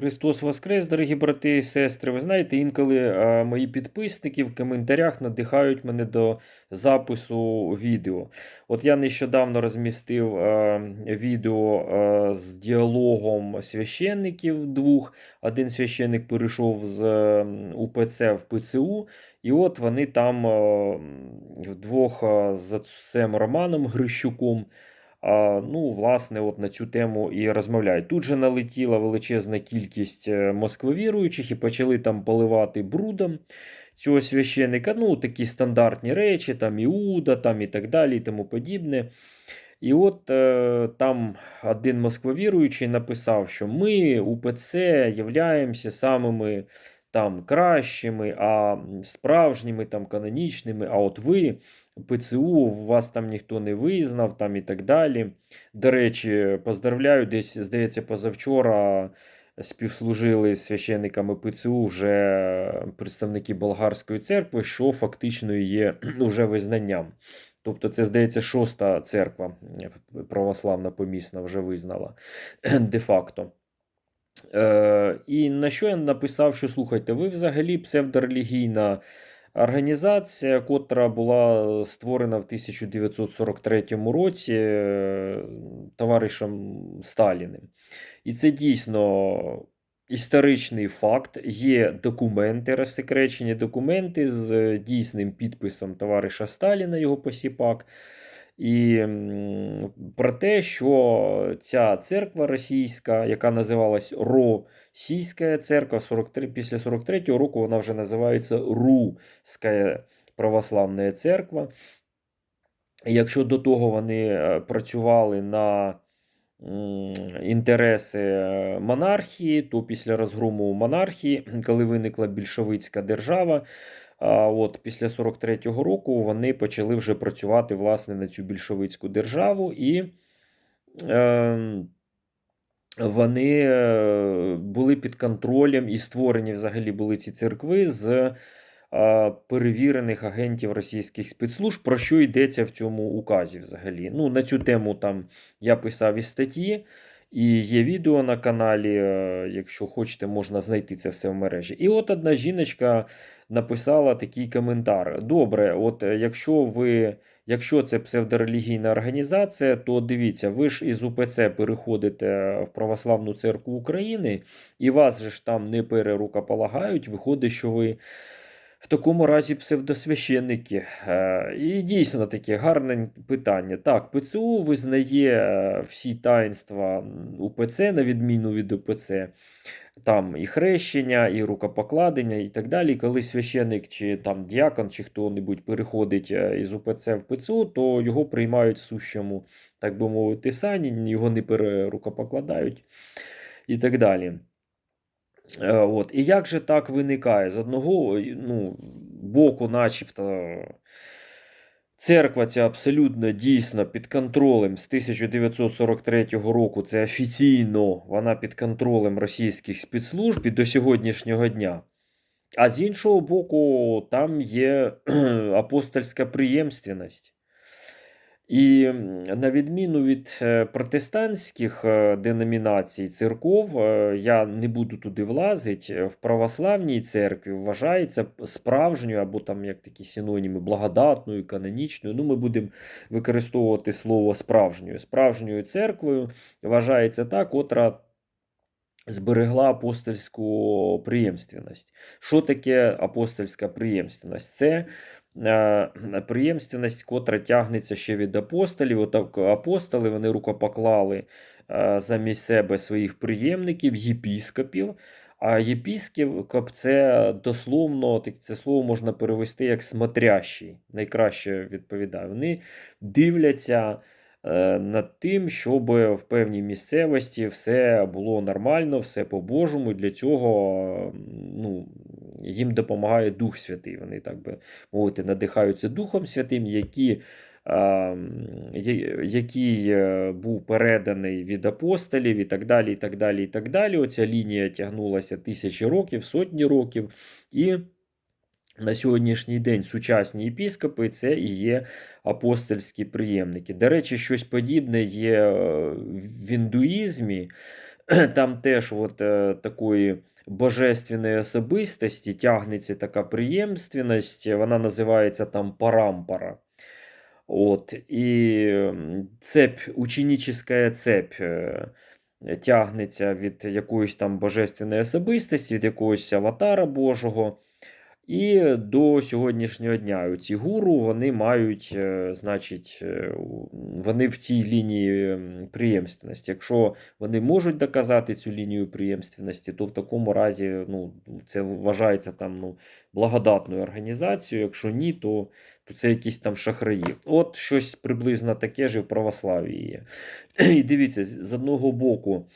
Христос Воскрес, дорогі брати і сестри. Ви знаєте, інколи мої підписники в коментарях надихають мене до запису відео. От я нещодавно розмістив відео з діалогом священників двох. Один священник перейшов з УПЦ в ПЦУ, і от вони там вдвох з отцем Романом Грищуком. Ну, власне, от на цю тему і розмовляють. Тут же налетіла величезна кількість е, москвовіруючих і почали там поливати брудом цього священика. Ну, такі стандартні речі, там Іуда, там і так далі, і тому подібне. І от е, там один москвовіруючий написав, що ми, УПЦ, являємося самими там кращими, а справжніми, там канонічними, а от ви. ПЦУ, вас там ніхто не визнав, там і так далі. До речі, поздравляю, десь, здається, позавчора співслужили з священниками ПЦУ вже представники болгарської церкви, що фактично є вже визнанням. Тобто, це, здається, шоста церква православна помісна вже визнала де-факто. Е, І на що я написав, що слухайте, ви взагалі псевдорелігійна Організація, котра була створена в 1943 році е, товаришем Сталіним. І це дійсно історичний факт. Є документи, розсекречені документи з дійсним підписом товариша Сталіна, його посіпак. І про те, що ця церква російська, яка називалась Російська церква, 43, після 43-го року вона вже називається Руська православна церква. Якщо до того вони е, працювали на інтереси е, монархії, то після розгрому монархії, коли виникла більшовицька держава, от після 43-го року вони почали вже працювати власне на цю більшовицьку державу, і е, вони е, були під контролем і створені взагалі були ці церкви з е, перевірених агентів російських спецслужб, про що йдеться в цьому указі взагалі. Ну, На цю тему там я писав і статті. І є відео на каналі, е, якщо хочете, можна знайти це все в мережі. І от одна жіночка написала такий коментар. Добре, от е, якщо ви. Якщо це псевдорелігійна організація, то дивіться, ви ж із УПЦ переходите в Православну церкву України, і вас же ж там не перерукополагають. Виходить, що ви в такому разі псевдосвященники. Е, і дійсно таке гарне питання. Так, ПЦУ визнає е, всі таїнства УПЦ, на відміну від УПЦ. Там і хрещення, і рукопокладення, і так далі. Коли священник чи там діакон, чи хто-небудь переходить е, із УПЦ в ПЦУ, то його приймають в сущому, так би мовити, сані, його не перерукопокладають і так далі. Е, от. І як же так виникає? З одного ну, боку, начебто, церква ця абсолютно дійсно під контролем з 1943 року. Це офіційно вона під контролем російських спецслужб і до сьогоднішнього дня. А з іншого боку, там є апостольська приємственність. І на відміну від е, протестантських е, деномінацій церков, е, я не буду туди влазити, в православній церкві вважається справжньою або там як такі синоніми благодатною, канонічною. Ну, Ми будемо використовувати слово справжньою. Справжньою церквою вважається та, котра зберегла апостольську приємственність. Що таке апостольська приємственність? Це Е, приємственність, котра тягнеться ще від апостолів. От Апостоли вони рукопоклали е, замість себе своїх приємників, єпіскопів. А єпіскоп це дословно це слово можна перевести як смотрящий. Найкраще відповідає. Вони дивляться. Е, над тим, щоб в певній місцевості все було нормально, все по-божому. Для цього ну, їм допомагає Дух Святий. Вони, так би мовити, надихаються Духом Святим, які, який е, був переданий від апостолів і так далі. і так далі, і так далі. Оця лінія тягнулася тисячі років, сотні років. і на сьогоднішній день сучасні єпіскопи це і є апостольські приємники. До речі, щось подібне є е, в індуїзмі. там теж от, е, такої божественної особистості тягнеться така приємственність, вона називається там парампара. От, І цепь, ученічська цепь тягнеться від якоїсь там божественної особистості, від якогось аватара Божого. І до сьогоднішнього дня ці гуру вони мають, е, значить, е, вони в цій лінії м, преємственності. Якщо вони можуть доказати цю лінію преємственності, то в такому разі ну, це вважається там ну, благодатною організацією. Якщо ні, то, то це якісь там шахраї. От щось приблизно таке ж і в православії є. І дивіться, з одного боку,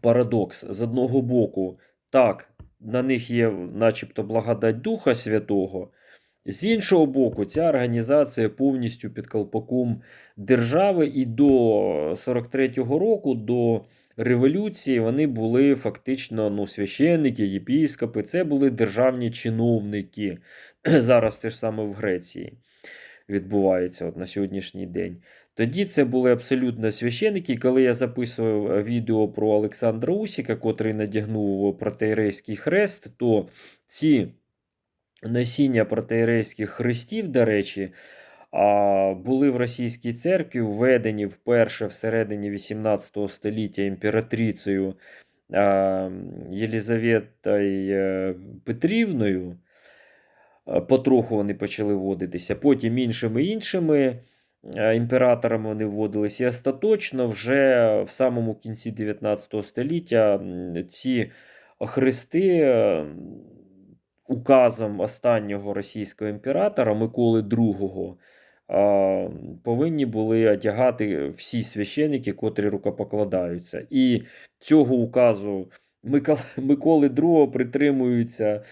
парадокс, з одного боку, так, на них є начебто благодать Духа Святого. З іншого боку, ця організація повністю під колпаком держави, і до 43-го року, до революції, вони були фактично ну, священники, єпіскопи, це були державні чиновники. Зараз те ж саме в Греції відбувається от на сьогоднішній день. Тоді це були абсолютно священики. Коли я записував е, відео про Олександра Усіка, котрий надягнув протеєрейський хрест, то ці носіння протеєрейських хрестів, до речі, були в російській церкві введені вперше всередині 18 століття імператрицею Єлізаветою е, Петрівною. Е, Потроху вони почали вводитися. Потім іншими іншими імператорами вони вводилися. І остаточно вже в самому кінці 19 століття ці хрести е, указом останнього російського імператора Миколи II повинні були одягати всі священики, котрі рукопокладаються. І цього указу Миколи II притримуються.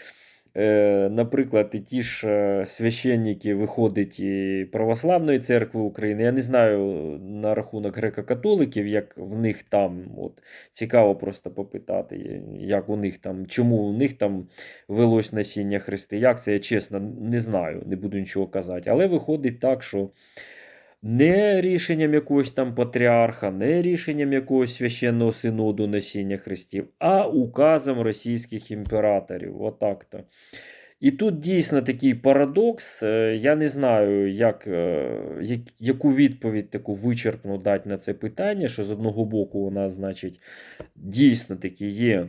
Е, Наприклад, і ті ж е, священники виходить і Православної церкви України. Я не знаю на рахунок греко-католиків, як в них там. От, Цікаво просто попитати, як у них там, чому у них там велось насіння Христи. Як це я чесно не знаю, не буду нічого казати. Але виходить так, що не рішенням якогось там патріарха, не рішенням якогось священного синоду носіння хрестів, а указом російських імператорів. Отак-то. І тут дійсно такий парадокс. Е, Я не знаю, як, е, як, яку відповідь таку вичерпну дати на це питання, що з одного боку у нас, значить, дійсно таки є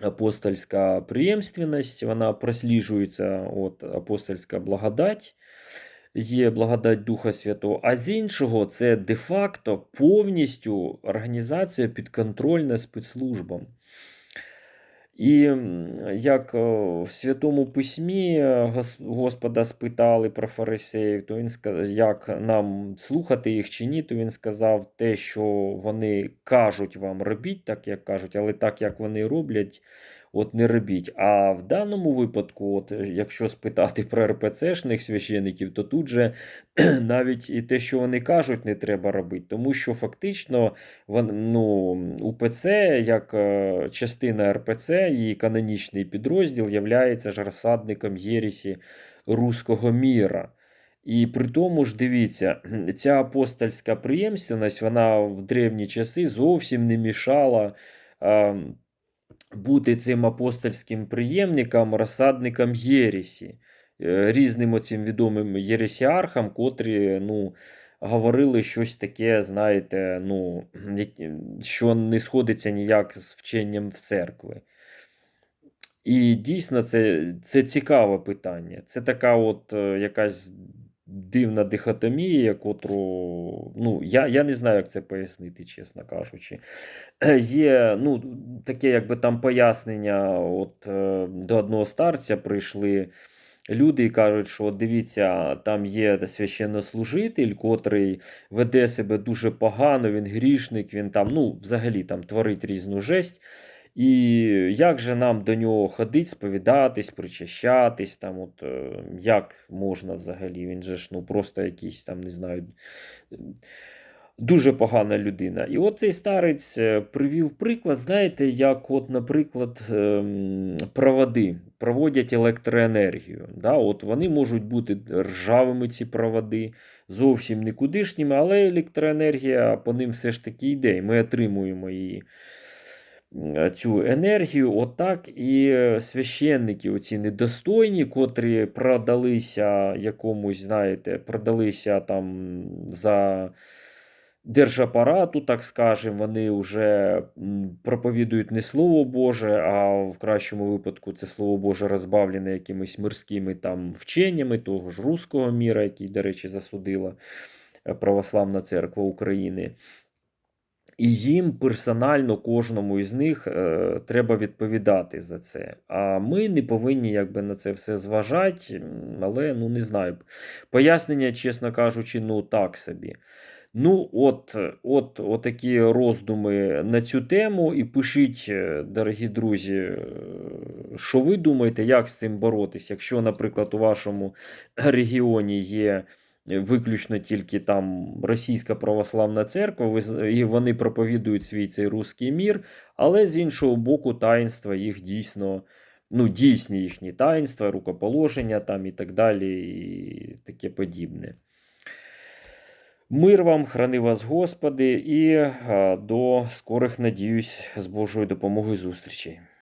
апостольська преємственність, вона просліджується от апостольська благодать є благодать Духа Святого, а з іншого, це де-факто повністю організація підконтрольна спецслужбам. І як в Святому Письмі е, Господа спитали про фарисеїв, то він сказав, як нам слухати їх чи ні, то він сказав те, що вони кажуть вам, робіть так, як кажуть, але так, як вони роблять, от не робіть. А в даному випадку, от, е, якщо спитати про РПЦшних священиків, то тут же навіть і те, що вони кажуть, не треба робити, тому що фактично ну, УПЦ, як е, частина РПЦ, її канонічний підрозділ, являється ж розсадником єресі руського міра. І при тому ж дивіться, ця апостольська преємственність, вона в древні часи зовсім не мішала. Бути цим апостольським приємником, розсадником Єресі, е, різним оцим відомим єресіархам, котрі ну, говорили щось таке, знаєте, ну, що не сходиться ніяк з вченням в церкви. І дійсно це, це цікаве питання. Це така от е, якась дивна дихотомія, котру, ну, я, я не знаю, як це пояснити, чесно кажучи. Є ну, таке, якби там пояснення, от е, до одного старця прийшли люди кажуть, що дивіться, там є священнослужитель, котрий веде себе дуже погано, він грішник, він там, ну, взагалі там творить різну жесть. І як же нам до нього ходить, сповідатись, причащатись, там, от, е, як можна взагалі? Він же ж ну, просто якийсь там, не знаю. Дуже погана людина. І от цей старець е, привів приклад, знаєте, як, от, наприклад, ем, проводи проводять електроенергію. Да? От Вони можуть бути ржавими, ці проводи, зовсім нікудишніми, але електроенергія по ним все ж таки йде. і Ми отримуємо її. М, Цю енергію, отак і е, священники, оці недостойні, котрі продалися якомусь, знаєте, продалися там за держапарату, так скажемо, вони вже проповідують не Слово Боже, а в кращому випадку це Слово Боже розбавлене якимись мирськими там вченнями того ж руського міра, який, до речі, засудила е, Православна Церква України. І їм персонально кожному із них е, треба відповідати за це. А ми не повинні якби на це все зважати, але ну не знаю. Пояснення, чесно кажучи, ну так собі. Ну, от, от, от такі роздуми на цю тему. І пишіть, е, дорогі друзі, е, що ви думаєте, як з цим боротися? Якщо, наприклад, у вашому регіоні є виключно тільки там Російська православна церква, і вони проповідують свій цей руський мір, але з іншого боку, таїнства їх дійсно. Ну, дійсні їхні таїнства, рукоположення там і так далі, і таке подібне. Мир вам, храни вас, Господи, і до скорих, надіюсь, з Божою допомогою зустрічей.